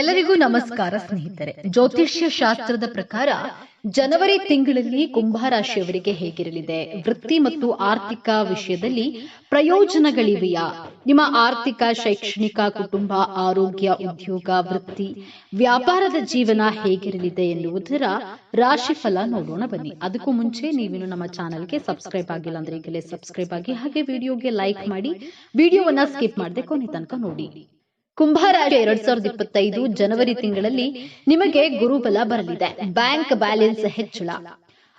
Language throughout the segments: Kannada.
ಎಲ್ಲರಿಗೂ ನಮಸ್ಕಾರ ಸ್ನೇಹಿತರೆ. ಜ್ಯೋತಿಷ್ಯ ಶಾಸ್ತ್ರದ ಪ್ರಕಾರ ಜನವರಿ ತಿಂಗಳಲ್ಲಿ ಕುಂಭರಾಶಿಯವರಿಗೆ ಹೇಗಿರಲಿದೆ? ವೃತ್ತಿ ಮತ್ತು ಆರ್ಥಿಕ ವಿಷಯದಲ್ಲಿ ಪ್ರಯೋಜನಗಳಿವೆಯಾ? ನಿಮ್ಮ ಆರ್ಥಿಕ, ಶೈಕ್ಷಣಿಕ, ಕುಟುಂಬ, ಆರೋಗ್ಯ, ಉದ್ಯೋಗ, ವೃತ್ತಿ, ವ್ಯಾಪಾರದ ಜೀವನ ಹೇಗಿರಲಿದೆ ಎನ್ನುವುದರ ರಾಶಿಫಲ ನೋಡೋಣ ಬನ್ನಿ. ಅದಕ್ಕೂ ಮುಂಚೆ ನೀವಿನ್ನು ನಮ್ಮ ಚಾನಲ್ಗೆ ಸಬ್ಸ್ಕ್ರೈಬ್ ಆಗಿಲ್ಲ ಅಂದ್ರೆ ಈಗಲೇ ಸಬ್ಸ್ಕ್ರೈಬ್ ಆಗಿ ಹಾಗೆ ವಿಡಿಯೋಗೆ ಲೈಕ್ ಮಾಡಿ, ವಿಡಿಯೋವನ್ನ ಸ್ಕಿಪ್ ಮಾಡದೆ ಕೊನೆ ತನಕ ನೋಡಿ. ಕುಂಭರಾಶಿ ಎರಡ್ ಸಾವಿರದ ಇಪ್ಪತ್ತೈದು ಜನವರಿ ತಿಂಗಳಲ್ಲಿ ನಿಮಗೆ ಗುರುಬಲ ಬರಲಿದೆ. ಬ್ಯಾಂಕ್ ಬ್ಯಾಲೆನ್ಸ್ ಹೆಚ್ಚಳ.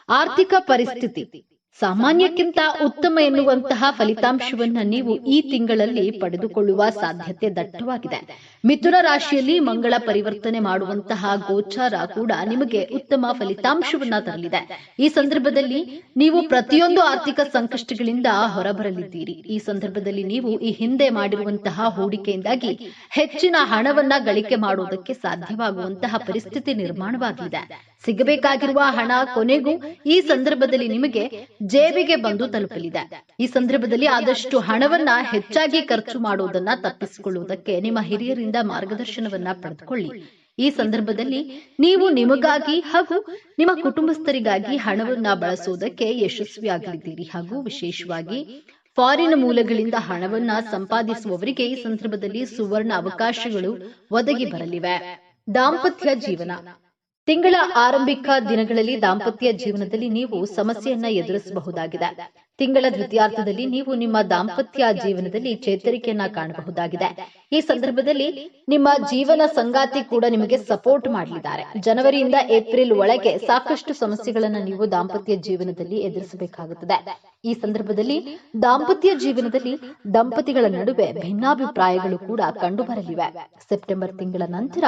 ಆರ್ಥಿಕ ಪರಿಸ್ಥಿತಿ. ಸಾಮಾನ್ಯಕ್ಕಿಂತ ಉತ್ತಮ ಎನ್ನುವಂತಹ ಫಲಿತಾಂಶವನ್ನ ನೀವು ಈ ತಿಂಗಳಲ್ಲಿ ಪಡೆದುಕೊಳ್ಳುವ ಸಾಧ್ಯತೆ ದಟ್ಟವಾಗಿದೆ. ಮಿಥುನ ರಾಶಿಯಲ್ಲಿ ಮಂಗಳ ಪರಿವರ್ತನೆ ಮಾಡುವಂತಹ ಗೋಚಾರ ಕೂಡ ನಿಮಗೆ ಉತ್ತಮ ಫಲಿತಾಂಶವನ್ನ ತರಲಿದೆ. ಈ ಸಂದರ್ಭದಲ್ಲಿ ನೀವು ಪ್ರತಿಯೊಂದು ಆರ್ಥಿಕ ಸಂಕಷ್ಟಗಳಿಂದ ಹೊರಬರಲಿದ್ದೀರಿ. ಈ ಸಂದರ್ಭದಲ್ಲಿ ನೀವು ಈ ಹಿಂದೆ ಮಾಡಿರುವಂತಹ ಹೂಡಿಕೆಯಿಂದಾಗಿ ಹೆಚ್ಚಿನ ಹಣವನ್ನ ಗಳಿಕೆ ಮಾಡುವುದಕ್ಕೆ ಸಾಧ್ಯವಾಗುವಂತಹ ಪರಿಸ್ಥಿತಿ ನಿರ್ಮಾಣವಾಗಲಿದೆ. ಸಿಗಬೇಕಾಗಿರುವ ಹಣ ಕೊನೆಗೂ ಈ ಸಂದರ್ಭದಲ್ಲಿ ನಿಮಗೆ ಜೇಬಿಗೆ ಬಂದು ತಲುಪಲಿದೆ. ಈ ಸಂದರ್ಭದಲ್ಲಿ ಆದಷ್ಟು ಹಣವನ್ನ ಹೆಚ್ಚಾಗಿ ಖರ್ಚು ಮಾಡುವುದನ್ನ ತಪ್ಪಿಸಿಕೊಳ್ಳುವುದಕ್ಕೆ ನಿಮ್ಮ ಹಿರಿಯರಿಂದ ಮಾರ್ಗದರ್ಶನವನ್ನ ಪಡೆದುಕೊಳ್ಳಿ. ಈ ಸಂದರ್ಭದಲ್ಲಿ ನೀವು ನಿಮಗಾಗಿ ಹಾಗೂ ನಿಮ್ಮ ಕುಟುಂಬಸ್ಥರಿಗಾಗಿ ಹಣವನ್ನ ಬಳಸುವುದಕ್ಕೆ ಯಶಸ್ವಿಯಾಗಲಿದ್ದೀರಿ ಹಾಗೂ ವಿಶೇಷವಾಗಿ ಫಾರಿನ್ ಮೂಲಗಳಿಂದ ಹಣವನ್ನ ಸಂಪಾದಿಸುವವರಿಗೆ ಈ ಸಂದರ್ಭದಲ್ಲಿ ಸುವರ್ಣ ಅವಕಾಶಗಳು ಒದಗಿ ಬರಲಿವೆ. ದಾಂಪತ್ಯ ಜೀವನ. ತಿಂಗಳ ಆರಂಭಿಕ ದಿನಗಳಲ್ಲಿ ದಾಂಪತ್ಯ ಜೀವನದಲ್ಲಿ ನೀವು ಸಮಸ್ಯೆಯನ್ನ ಎದುರಿಸಬಹುದಾಗಿದೆ. ತಿಂಗಳ ದ್ವಿತೀಯಾರ್ಥದಲ್ಲಿ ನೀವು ನಿಮ್ಮ ದಾಂಪತ್ಯ ಜೀವನದಲ್ಲಿ ಚೇತರಿಕೆಯನ್ನ ಕಾಣಬಹುದಾಗಿದೆ. ಈ ಸಂದರ್ಭದಲ್ಲಿ ನಿಮ್ಮ ಜೀವನ ಸಂಗಾತಿ ಕೂಡ ನಿಮಗೆ ಸಪೋರ್ಟ್ ಮಾಡಲಿದ್ದಾರೆ. ಜನವರಿಯಿಂದ ಏಪ್ರಿಲ್ ಒಳಗೆ ಸಾಕಷ್ಟು ಸಮಸ್ಯೆಗಳನ್ನು ನೀವು ದಾಂಪತ್ಯ ಜೀವನದಲ್ಲಿ ಎದುರಿಸಬೇಕಾಗುತ್ತದೆ. ಈ ಸಂದರ್ಭದಲ್ಲಿ ದಾಂಪತ್ಯ ಜೀವನದಲ್ಲಿ ದಂಪತಿಗಳ ನಡುವೆ ಭಿನ್ನಾಭಿಪ್ರಾಯಗಳು ಕೂಡ ಕಂಡುಬರಲಿವೆ. ಸೆಪ್ಟೆಂಬರ್ ತಿಂಗಳ ನಂತರ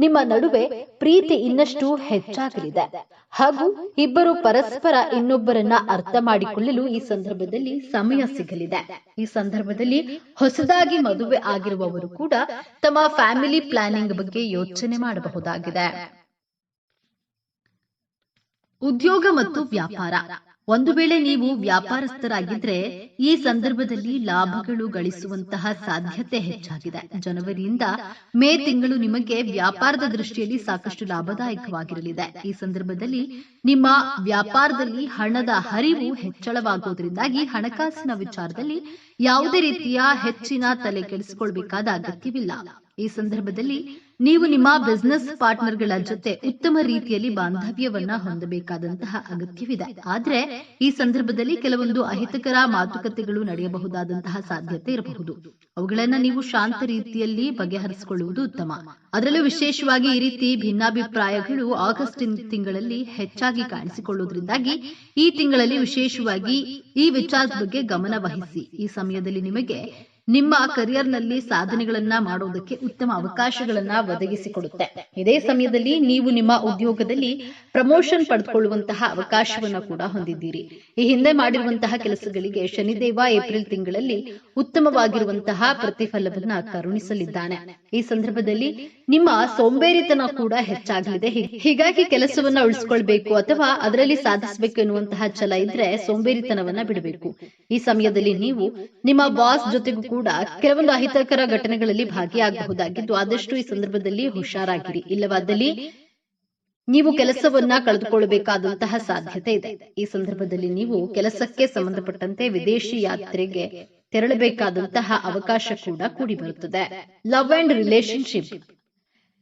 ನಿಮ್ಮ ನಡುವೆ ಪ್ರೀತಿ ಇನ್ನಷ್ಟು ಹೆಚ್ಚಾಗಲಿದೆ. ಹಾಗೂ ಇಬ್ಬರು ಪರಸ್ಪರ ಇನ್ನೊಬ್ಬರನ್ನ ಅರ್ಥ ಮಾಡಿಕೊಳ್ಳಲು ಈ ಸಂದರ್ಭದಲ್ಲಿ ಸಮಯ ಸಿಗಲಿದೆ. ಈ ಸಂದರ್ಭದಲ್ಲಿ ಹೊಸದಾಗಿ ಮದುವೆ ಆಗಿರುವವರು ಕೂಡ ತಮ್ಮ ಫ್ಯಾಮಿಲಿ ಪ್ಲಾನಿಂಗ್ ಬಗ್ಗೆ ಯೋಚನೆ ಮಾಡಬಹುದಾಗಿದೆ. ಉದ್ಯೋಗ ಮತ್ತು ವ್ಯಾಪಾರ. ಒಂದು ವೇಳೆ ನೀವು ವ್ಯಾಪಾರಸ್ಥರಾಗಿದ್ರೆ ಈ ಸಂದರ್ಭದಲ್ಲಿ ಲಾಭಗಳು ಗಳಿಸುವಂತಹ ಸಾಧ್ಯತೆ ಹೆಚ್ಚಾಗಿದೆ. ಜನವರಿಯಿಂದ ಮೇ ತಿಂಗಳು ನಿಮಗೆ ವ್ಯಾಪಾರದ ದೃಷ್ಟಿಯಲ್ಲಿ ಸಾಕಷ್ಟು ಲಾಭದಾಯಕವಾಗಿರಲಿದೆ. ಈ ಸಂದರ್ಭದಲ್ಲಿ ನಿಮ್ಮ ವ್ಯಾಪಾರದಲ್ಲಿ ಹಣದ ಹರಿವು ಹೆಚ್ಚಳವಾಗುವುದರಿಂದಾಗಿ ಹಣಕಾಸಿನ ವಿಚಾರದಲ್ಲಿ ಯಾವುದೇ ರೀತಿಯ ಹೆಚ್ಚಿನ ತಲೆ ಕೆಡಿಸಿಕೊಳ್ಬೇಕಾದ ಅಗತ್ಯವಿಲ್ಲ. ಈ ಸಂದರ್ಭದಲ್ಲಿ ನೀವು ನಿಮ್ಮ ಬಿಸ್ನೆಸ್ ಪಾರ್ಟ್ನರ್ಗಳ ಜೊತೆ ಉತ್ತಮ ರೀತಿಯಲ್ಲಿ ಬಾಂಧವ್ಯವನ್ನ ಹೊಂದಬೇಕಾದಂತಹ ಅಗತ್ಯವಿದೆ. ಆದ್ರೆ ಈ ಸಂದರ್ಭದಲ್ಲಿ ಕೆಲವೊಂದು ಅಹಿತಕರ ಮಾತುಕತೆಗಳು ನಡೆಯಬಹುದಾದಂತಹ ಸಾಧ್ಯತೆ ಇರಬಹುದು. ಅವುಗಳನ್ನ ನೀವು ಶಾಂತ ರೀತಿಯಲ್ಲಿ ಬಗೆಹರಿಸಿಕೊಳ್ಳುವುದು ಉತ್ತಮ. ಅದರಲ್ಲೂ ವಿಶೇಷವಾಗಿ ಈ ರೀತಿ ಭಿನ್ನಾಭಿಪ್ರಾಯಗಳು ಆಗಸ್ಟ್ ತಿಂಗಳಲ್ಲಿ ಹೆಚ್ಚಾಗಿ ಕಾಣಿಸಿಕೊಳ್ಳುವುದರಿಂದಾಗಿ ಈ ತಿಂಗಳಲ್ಲಿ ವಿಶೇಷವಾಗಿ ಈ ವಿಚಾರದ ಬಗ್ಗೆ ಗಮನ ವಹಿಸಿ. ಈ ಸಮಯದಲ್ಲಿ ನಿಮಗೆ ನಿಮ್ಮ ಕರಿಯರ್ನಲ್ಲಿ ಸಾಧನೆಗಳನ್ನ ಮಾಡುವುದಕ್ಕೆ ಉತ್ತಮ ಅವಕಾಶಗಳನ್ನ ಒದಗಿಸಿಕೊಡುತ್ತೆ. ಇದೇ ಸಮಯದಲ್ಲಿ ನೀವು ನಿಮ್ಮ ಉದ್ಯೋಗದಲ್ಲಿ ಪ್ರಮೋಷನ್ ಪಡೆದುಕೊಳ್ಳುವಂತಹ ಅವಕಾಶವನ್ನ ಕೂಡ ಹೊಂದಿದ್ದೀರಿ. ಈ ಹಿಂದೆ ಮಾಡಿರುವಂತಹ ಕೆಲಸಗಳಿಗೆ ಶನಿದೇವ ಏಪ್ರಿಲ್ ತಿಂಗಳಲ್ಲಿ ಉತ್ತಮವಾಗಿರುವಂತಹ ಪ್ರತಿಫಲವನ್ನ ಕರುಣಿಸಲಿದ್ದಾನೆ. ಈ ಸಂದರ್ಭದಲ್ಲಿ ನಿಮ್ಮ ಸೋಂಬೇರಿತನ ಕೂಡ ಹೆಚ್ಚಾಗಲಿದೆ. ಹೀಗಾಗಿ ಕೆಲಸವನ್ನ ಉಳಿಸ್ಕೊಳ್ಬೇಕು ಅಥವಾ ಅದರಲ್ಲಿ ಸಾಧಿಸಬೇಕು ಎನ್ನುವಂತಹ ಛಲ ಇದ್ರೆ ಸೋಂಬೇರಿತನವನ್ನ ಬಿಡಬೇಕು. ಈ ಸಮಯದಲ್ಲಿ ನೀವು ನಿಮ್ಮ ಬಾಸ್ ಜೊತೆಗೂ ಕೂಡ ಕೆಲವೊಂದು ಅಹಿತಕರ ಘಟನೆಗಳಲ್ಲಿ ಭಾಗಿಯಾಗಬಹುದಾಗಿದ್ದು ಆದಷ್ಟು ಈ ಸಂದರ್ಭದಲ್ಲಿ ಹುಷಾರಾಗಿರಿ. ಇಲ್ಲವಾದಲ್ಲಿ ನೀವು ಕೆಲಸವನ್ನ ಕಳೆದುಕೊಳ್ಳಬೇಕಾದಂತಹ ಸಾಧ್ಯತೆ ಇದೆ. ಈ ಸಂದರ್ಭದಲ್ಲಿ ನೀವು ಕೆಲಸಕ್ಕೆ ಸಂಬಂಧಪಟ್ಟಂತೆ ವಿದೇಶಿ ಯಾತ್ರೆಗೆ ತೆರಳಬೇಕಾದಂತಹ ಅವಕಾಶ ಕೂಡ ಕೂಡಿ ಬರುತ್ತದೆ. Love and relationship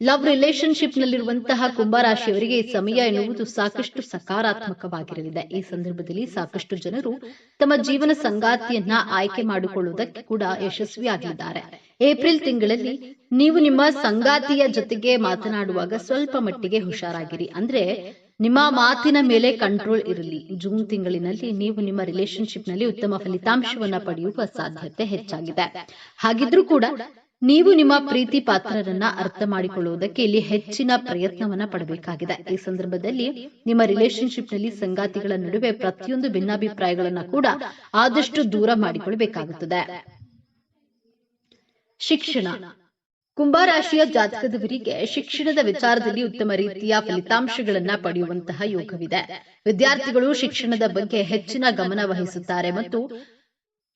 love relationship ನಲ್ಲಿರುವಂತಹ ಕುಂಭರಾಶಿಯವರಿಗೆ ಈ ಸಮಯ ಎನ್ನುವುದು ಸಾಕಷ್ಟು ಸಕಾರಾತ್ಮಕವಾಗಿರಲಿದೆ. ಈ ಸಂದರ್ಭದಲ್ಲಿ ಸಾಕಷ್ಟು ಜನರು ತಮ್ಮ ಜೀವನ ಸಂಗಾತಿಯನ್ನ ಆಯ್ಕೆ ಮಾಡಿಕೊಳ್ಳುವುದಕ್ಕೆ ಕೂಡ ಯಶಸ್ವಿಯಾಗಿದ್ದಾರೆ. ಏಪ್ರಿಲ್ ತಿಂಗಳಲ್ಲಿ ನೀವು ನಿಮ್ಮ ಸಂಗಾತಿಯ ಜೊತೆಗೆ ಮಾತನಾಡುವಾಗ ಸ್ವಲ್ಪ ಮಟ್ಟಿಗೆ ಹುಷಾರಾಗಿರಿ. ಅಂದ್ರೆ ನಿಮ್ಮ ಮಾತಿನ ಮೇಲೆ ಕಂಟ್ರೋಲ್ ಇರಲಿ. ಜೂನ್ ತಿಂಗಳಿನಲ್ಲಿ ನೀವು ನಿಮ್ಮ ರಿಲೇಶನ್ಶಿಪ್ನಲ್ಲಿ ಉತ್ತಮ ಫಲಿತಾಂಶವನ್ನ ಪಡೆಯುವ ಸಾಧ್ಯತೆ ಹೆಚ್ಚಾಗಿದೆ. ಹಾಗಿದ್ರೂ ಕೂಡ ನೀವು ನಿಮ್ಮ ಪ್ರೀತಿ ಪಾತ್ರರನ್ನ ಅರ್ಥ ಮಾಡಿಕೊಳ್ಳುವುದಕ್ಕೆ ಇಲ್ಲಿ ಹೆಚ್ಚಿನ ಪ್ರಯತ್ನವನ್ನ ಪಡಬೇಕಾಗಿದೆ. ಈ ಸಂದರ್ಭದಲ್ಲಿ ನಿಮ್ಮ ರಿಲೇಶನ್ಶಿಪ್ನಲ್ಲಿ ಸಂಗಾತಿಗಳ ನಡುವೆ ಪ್ರತಿಯೊಂದು ಭಿನ್ನಾಭಿಪ್ರಾಯಗಳನ್ನ ಕೂಡ ಆದಷ್ಟು ದೂರ ಮಾಡಿಕೊಳ್ಳಬೇಕಾಗುತ್ತದೆ ಶಿಕ್ಷಣ. ಕುಂಭರಾಶಿಯ ಜಾತಕದವರಿಗೆ ಶಿಕ್ಷಣದ ವಿಚಾರದಲ್ಲಿ ಉತ್ತಮ ರೀತಿಯ ಫಲಿತಾಂಶಗಳನ್ನ ಪಡೆಯುವಂತಹ ಯೋಗವಿದೆ. ವಿದ್ಯಾರ್ಥಿಗಳು ಶಿಕ್ಷಣದ ಬಗ್ಗೆ ಹೆಚ್ಚಿನ ಗಮನ ವಹಿಸುತ್ತಾರೆ ಮತ್ತು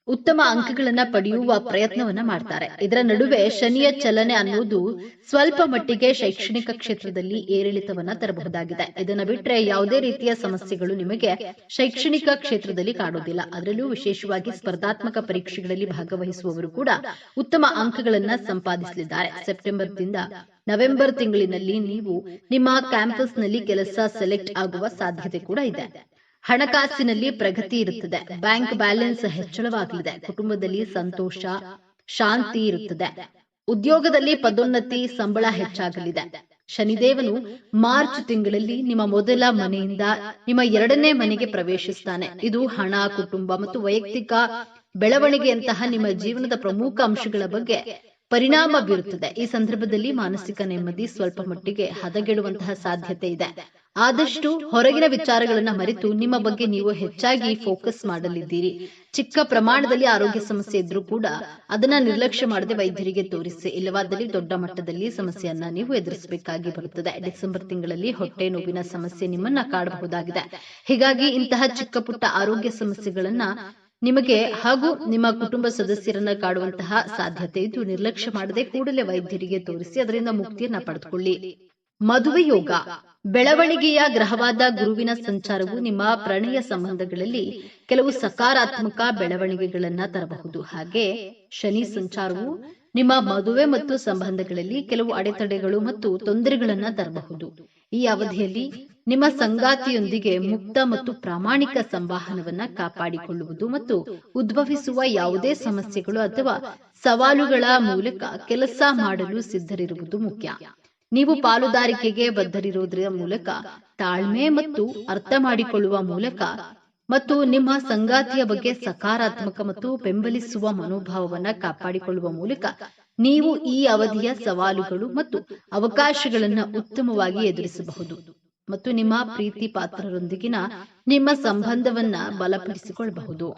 ಉತ್ತಮ ಅಂಕಗಳನ್ನ ಪಡೆಯುವ ಪ್ರಯತ್ನವನ್ನ ಮಾಡ್ತಾರೆ. ಇದರ ನಡುವೆ ಶನಿಯ ಚಲನೆ ಅನ್ನೋದು ಸ್ವಲ್ಪ ಮಟ್ಟಿಗೆ ಶೈಕ್ಷಣಿಕ ಕ್ಷೇತ್ರದಲ್ಲಿ ಏರಿಳಿತವನ್ನ ತರಬಹುದಾಗಿದೆ. ಇದನ್ನ ಬಿಟ್ರೆ ಯಾವುದೇ ರೀತಿಯ ಸಮಸ್ಯೆಗಳು ನಿಮಗೆ ಶೈಕ್ಷಣಿಕ ಕ್ಷೇತ್ರದಲ್ಲಿ ಕಾಣುವುದಿಲ್ಲ. ಅದರಲ್ಲೂ ವಿಶೇಷವಾಗಿ ಸ್ಪರ್ಧಾತ್ಮಕ ಪರೀಕ್ಷೆಗಳಲ್ಲಿ ಭಾಗವಹಿಸುವವರು ಕೂಡ ಉತ್ತಮ ಅಂಕಗಳನ್ನ ಸಂಪಾದಿಸಲಿದ್ದಾರೆ. ಸೆಪ್ಟೆಂಬರ್ದಿಂದ ನವೆಂಬರ್ ತಿಂಗಳಿನಲ್ಲಿ ನೀವು ನಿಮ್ಮ ಕ್ಯಾಂಪಸ್ನಲ್ಲಿ ಕೆಲಸ ಸೆಲೆಕ್ಟ್ ಆಗುವ ಸಾಧ್ಯತೆ ಕೂಡ ಇದೆ. ಹಣಕಾಸಿನಲ್ಲಿ ಪ್ರಗತಿ ಇರುತ್ತದೆ. ಬ್ಯಾಂಕ್ ಬ್ಯಾಲೆನ್ಸ್ ಹೆಚ್ಚಳವಾಗಲಿದೆ. ಕುಟುಂಬದಲ್ಲಿ ಸಂತೋಷ, ಶಾಂತಿ ಇರುತ್ತದೆ. ಉದ್ಯೋಗದಲ್ಲಿ ಪದೋನ್ನತಿ, ಸಂಬಳ ಹೆಚ್ಚಾಗಲಿದೆ. ಶನಿದೇವನು ಮಾರ್ಚ್ ತಿಂಗಳಲ್ಲಿ ನಿಮ್ಮ ಮೊದಲ ಮನೆಯಿಂದ ನಿಮ್ಮ ಎರಡನೇ ಮನೆಗೆ ಪ್ರವೇಶಿಸ್ತಾನೆ. ಇದು ಹಣ, ಕುಟುಂಬ ಮತ್ತು ವೈಯಕ್ತಿಕ ಬೆಳವಣಿಗೆಯಂತಹ ನಿಮ್ಮ ಜೀವನದ ಪ್ರಮುಖ ಅಂಶಗಳ ಬಗ್ಗೆ ಪರಿಣಾಮ ಬೀರುತ್ತದೆ. ಈ ಸಂದರ್ಭದಲ್ಲಿ ಮಾನಸಿಕ ನೆಮ್ಮದಿ ಸ್ವಲ್ಪ ಮಟ್ಟಿಗೆ ಹದಗೆಡುವಂತಹ ಸಾಧ್ಯತೆ ಇದೆ. ಆದಷ್ಟು ಹೊರಗಿನ ವಿಚಾರಗಳನ್ನ ಮರೆತು ನಿಮ್ಮ ಬಗ್ಗೆ ನೀವು ಹೆಚ್ಚಾಗಿ ಫೋಕಸ್ ಮಾಡಲಿದ್ದೀರಿ. ಚಿಕ್ಕ ಪ್ರಮಾಣದಲ್ಲಿ ಆರೋಗ್ಯ ಸಮಸ್ಯೆ ಇದ್ರೂ ಕೂಡ ಅದನ್ನ ನಿರ್ಲಕ್ಷ್ಯ ಮಾಡದೆ ವೈದ್ಯರಿಗೆ ತೋರಿಸಿ. ಇಲ್ಲವಾದಲ್ಲಿ ದೊಡ್ಡ ಮಟ್ಟದಲ್ಲಿ ಸಮಸ್ಯೆಯನ್ನ ನೀವು ಎದುರಿಸಬೇಕಾಗಿ ಬರುತ್ತದೆ. ಡಿಸೆಂಬರ್ ತಿಂಗಳಲ್ಲಿ ಹೊಟ್ಟೆ ನೋವಿನ ಸಮಸ್ಯೆ ನಿಮ್ಮನ್ನ ಕಾಡಬಹುದಾಗಿದೆ. ಹೀಗಾಗಿ ಇಂತಹ ಚಿಕ್ಕ ಪುಟ್ಟ ಆರೋಗ್ಯ ಸಮಸ್ಯೆಗಳನ್ನ ನಿಮಗೆ ಹಾಗೂ ನಿಮ್ಮ ಕುಟುಂಬ ಸದಸ್ಯರನ್ನ ಕಾಡುವಂತಹ ಸಾಧ್ಯತೆ ಇದ್ದು ನಿರ್ಲಕ್ಷ್ಯ ಮಾಡದೆ ಕೂಡಲೇ ವೈದ್ಯರಿಗೆ ತೋರಿಸಿ ಅದರಿಂದ ಮುಕ್ತಿಯನ್ನ ಪಡೆದುಕೊಳ್ಳಿ. ಮದುವೆ ಯೋಗ ಬೆಳವಣಿಗೆಯ ಗ್ರಹವಾದ ಗುರುವಿನ ಸಂಚಾರವು ನಿಮ್ಮ ಪ್ರಣಯ ಸಂಬಂಧಗಳಲ್ಲಿ ಕೆಲವು ಸಕಾರಾತ್ಮಕ ಬೆಳವಣಿಗೆಗಳನ್ನ ತರಬಹುದು. ಹಾಗೆ ಶನಿ ಸಂಚಾರವು ನಿಮ್ಮ ಮದುವೆ ಮತ್ತು ಸಂಬಂಧಗಳಲ್ಲಿ ಕೆಲವು ಅಡೆತಡೆಗಳು ಮತ್ತು ತೊಂದರೆಗಳನ್ನ ತರಬಹುದು. ಈ ಅವಧಿಯಲ್ಲಿ ನಿಮ್ಮ ಸಂಗಾತಿಯೊಂದಿಗೆ ಮುಕ್ತ ಮತ್ತು ಪ್ರಾಮಾಣಿಕ ಸಂವಹನವನ್ನ ಕಾಪಾಡಿಕೊಳ್ಳುವುದು ಮತ್ತು ಉದ್ಭವಿಸುವ ಯಾವುದೇ ಸಮಸ್ಯೆಗಳು ಅಥವಾ ಸವಾಲುಗಳ ಮೂಲಕ ಕೆಲಸ ಮಾಡಲು ಸಿದ್ಧರಿರುವುದು ಮುಖ್ಯ. ನೀವು ಪಾಲುದಾರಿಕೆಗೆ ಬದ್ಧರಿರುವುದರ ಮೂಲಕ, ತಾಳ್ಮೆ ಮತ್ತು ಅರ್ಥ ಮಾಡಿಕೊಳ್ಳುವ ಮೂಲಕ ಮತ್ತು ನಿಮ್ಮ ಸಂಗಾತಿಯ ಬಗ್ಗೆ ಸಕಾರಾತ್ಮಕ ಮತ್ತು ಬೆಂಬಲಿಸುವ ಮನೋಭಾವವನ್ನ ಕಾಪಾಡಿಕೊಳ್ಳುವ ಮೂಲಕ ನೀವು ಈ ಅವಧಿಯ ಸವಾಲುಗಳು ಮತ್ತು ಅವಕಾಶಗಳನ್ನ ಉತ್ತಮವಾಗಿ ಎದುರಿಸಬಹುದು. ಮತ್ತು ನಿಮ್ಮ ಪ್ರೀತಿ ಪಾತ್ರರೊಂದಿಗಿನ ನಿಮ್ಮ ಸಂಬಂಧವನ್ನ ಬಲಪಡಿಸಿಕೊಳ್ಳಬಹುದು.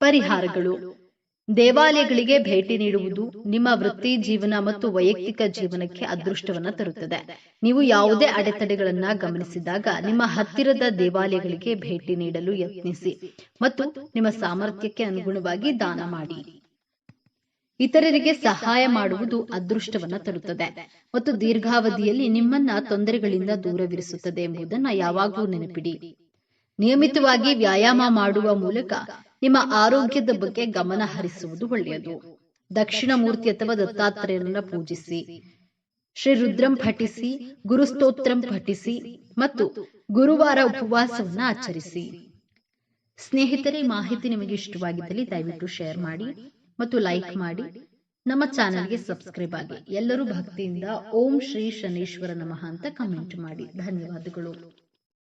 ಪರಿಹಾರಗಳು. ದೇವಾಲಯಗಳಿಗೆ ಭೇಟಿ ನೀಡುವುದು ನಿಮ್ಮ ವೃತ್ತಿ ಜೀವನ ಮತ್ತು ವೈಯಕ್ತಿಕ ಜೀವನಕ್ಕೆ ಅದೃಷ್ಟವನ್ನ ತರುತ್ತದೆ. ನೀವು ಯಾವುದೇ ಅಡೆತಡೆಗಳನ್ನ ಗಮನಿಸಿದಾಗ ನಿಮ್ಮ ಹತ್ತಿರದ ದೇವಾಲಯಗಳಿಗೆ ಭೇಟಿ ನೀಡಲು ಯತ್ನಿಸಿ ಮತ್ತು ನಿಮ್ಮ ಸಾಮರ್ಥ್ಯಕ್ಕೆ ಅನುಗುಣವಾಗಿ ದಾನ ಮಾಡಿ. ಇತರರಿಗೆ ಸಹಾಯ ಮಾಡುವುದು ಅದೃಷ್ಟವನ್ನ ತರುತ್ತದೆ ಮತ್ತು ದೀರ್ಘಾವಧಿಯಲ್ಲಿ ನಿಮ್ಮನ್ನ ತೊಂದರೆಗಳಿಂದ ದೂರವಿರಿಸುತ್ತದೆ ಎಂಬುದನ್ನ ಯಾವಾಗಲೂ ನೆನಪಿಡಿ. ನಿಯಮಿತವಾಗಿ ವ್ಯಾಯಾಮ ಮಾಡುವ ಮೂಲಕ ನಿಮ್ಮ ಆರೋಗ್ಯದ ಬಗ್ಗೆ ಗಮನ ಹರಿಸುವುದು ಒಳ್ಳೆಯದು. ದಕ್ಷಿಣ ಮೂರ್ತಿ ಅಥವಾ ದತ್ತಾತ್ರೇಯರನ್ನ ಪೂಜಿಸಿ, ಶ್ರೀ ರುದ್ರಂ ಪಠಿಸಿ ಗುರುಸ್ತೋತ್ರಂ ಪಠಿಸಿ ಮತ್ತು ಗುರುವಾರ ಉಪವಾಸವನ್ನ ಆಚರಿಸಿ. ಸ್ನೇಹಿತರೆ, ಮಾಹಿತಿ ನಿಮಗೆ ಇಷ್ಟವಾಗಿದ್ದಲ್ಲಿ ದಯವಿಟ್ಟು ಶೇರ್ ಮಾಡಿ. ಮತ್ತು ಲೈಕ್ ಮಾಡಿ ನಮ್ಮ ಚಾನೆಲ್ಗೆ ಸಬ್ಸ್ಕ್ರೈಬ್ ಆಗಿ ಎಲ್ಲರೂ ಭಕ್ತಿಯಿಂದ ಓಂ ಶ್ರೀ ಶನೇಶ್ವರ ನಮಃ ಅಂತ ಕಮೆಂಟ್ ಮಾಡಿ. ಧನ್ಯವಾದಗಳು.